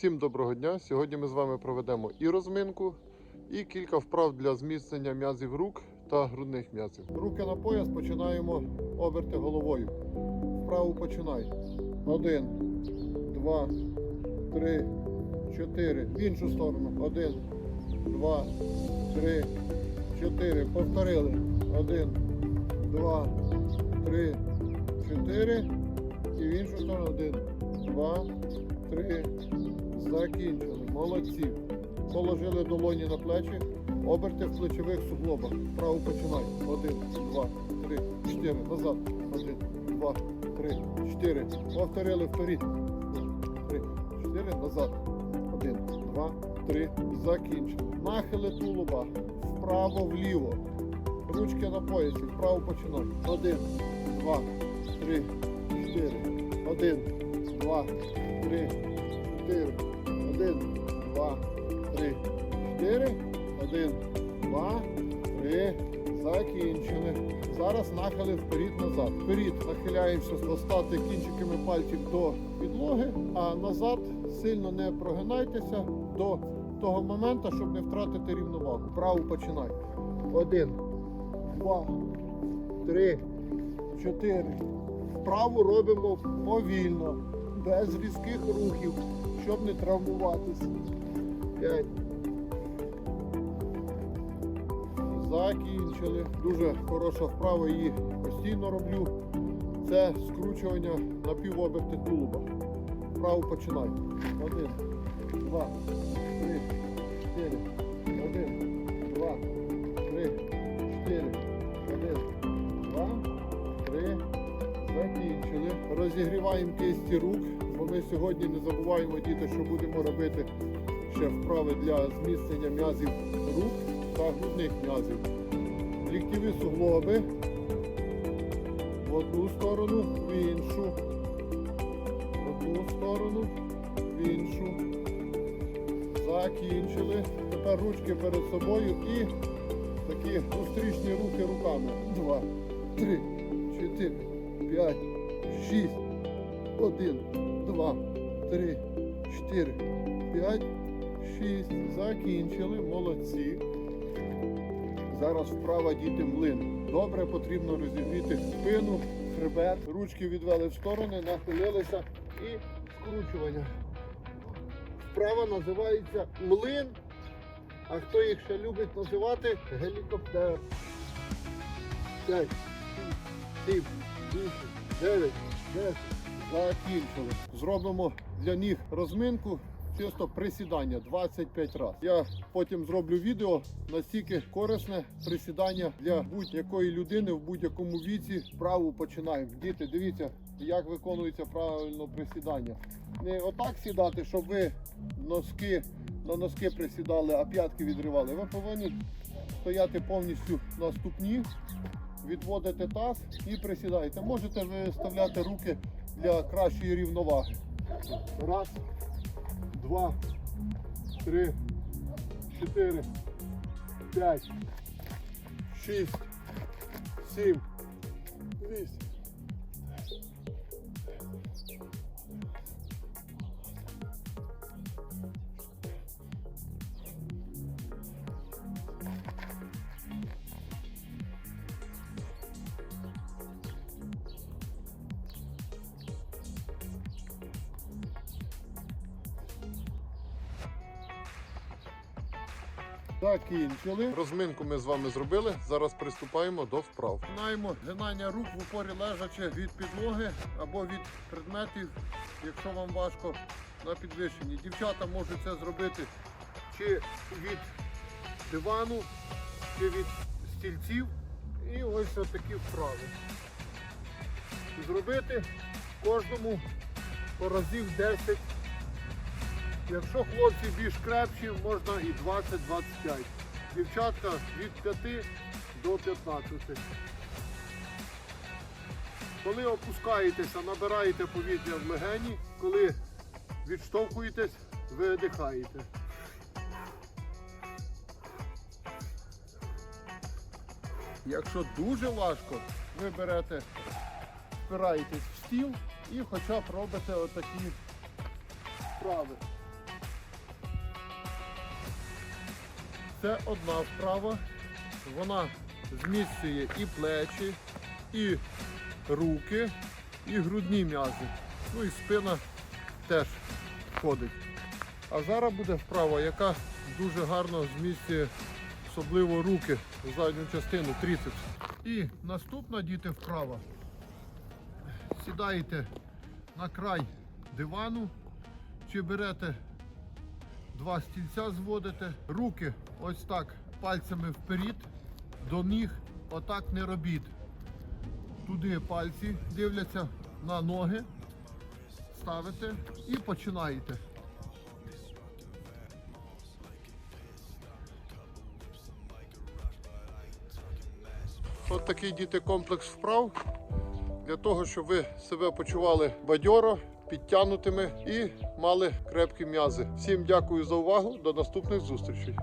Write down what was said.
Всім доброго дня! Сьогодні ми з вами проведемо і розминку, і кілька вправ для зміцнення м'язів рук та грудних м'язів. Руки на пояс починаємо оберти головою. Вправу починай. Один, два, три, чотири. В іншу сторону. Один, два, три, чотири. Повторили. Один, два, три, чотири. І в іншу сторону. Один, два, три. Закінчили. Молодці. Положили долоні на плечі. Оберти в плечових суглобах. Право починай. Один, два, три, чотири. Назад. Один, два, три, чотири. Повторили вперед. Три, чотири. Назад. Один, два, три. Закінчили. Нахили тулуба. Вправо, вліво. Ручки на поясі. Вправо починай. Один, два, три, чотири. Один, два, три, чотири. Один, два, три, чотири. Один, два, три. Закінчили. Зараз нахили вперед-назад. Вперед нахиляємося достати кінчиками пальців до підлоги, а назад сильно не прогинайтеся до того моменту, щоб не втратити рівновагу. Право починай. Один, два, три, чотири. Вправу робимо повільно, без різких рухів, щоб не травмуватися. П'ять. Закінчили. Дуже хороша вправа, її постійно роблю. Це скручування на півоберти тулуба. Вправо починай. Один, два, три, чотири. Один, два, три, чотири. Закінчили. Розігріваємо кисті рук, бо ми сьогодні не забуваємо, діти, що будемо робити ще вправи для зміцнення м'язів рук та грудних м'язів. Ліктєві суглоби в одну сторону, в іншу, в одну сторону, в іншу. Закінчили. Тепер ручки перед собою і такі зустрічні руки руками. Два, три, чотири, п'ять, шість. Один, два, три, чотири, п'ять, шість. Закінчили. Молодці. Зараз вправа діти млин. Добре потрібно розігріти спину, хребет. Ручки відвели в сторони, нахилилися і скручування. Вправа називається млин. А хто їх ще любить називати гелікоптер. 5, 6, 7, 8, 9, 10. Закінчили. Зробимо для них розминку. Чисто присідання 25 разів. Я потім зроблю відео настільки корисне присідання для будь-якої людини в будь-якому віці. Вправу починаємо. Діти, дивіться, як виконується правильно присідання. Не отак сідати, щоб ви носки на носки присідали, а п'ятки відривали. Ви повинні стояти повністю на ступні, відводите таз і присідаєте. Можете виставляти руки для кращої рівноваги. Раз, два, три, чотири, п'ять, шість, сім, вісім. Закінчили. Розминку ми з вами зробили. Зараз приступаємо до вправ. Починаємо гинання рук в упорі лежачи від підлоги або від предметів, якщо вам важко на підвищенні. Дівчата можуть це зробити чи від дивану, чи від стільців. І ось такі вправи. Зробити кожному по разів 10 Якщо хлопці більш крепші, можна і 20-25. Дівчатка від 5 до 15. Коли опускаєтеся, набираєте повітря в легені, коли відштовхуєтесь, видихаєте. Якщо дуже важко, ви берете, впираєтесь в стіл і хоча б робите отакі вправи. Це одна вправа. Вона зміцнює і плечі, і руки, і грудні м'язи. Ну і спина теж входить. А зараз буде вправа, яка дуже гарно зміцнює особливо руки, задню частину, трицепс. І наступна діти вправа. Сідаєте на край дивану, чи берете два стільця, зводите, руки ось так пальцями вперед, до ніг, отак не робіть. Туди пальці дивляться на ноги, ставите і починаєте. От такий діти комплекс вправ для того, щоб ви себе почували бадьоро, підтягнутими і мали крепкі м'язи. Всім дякую за увагу. До наступних зустрічей.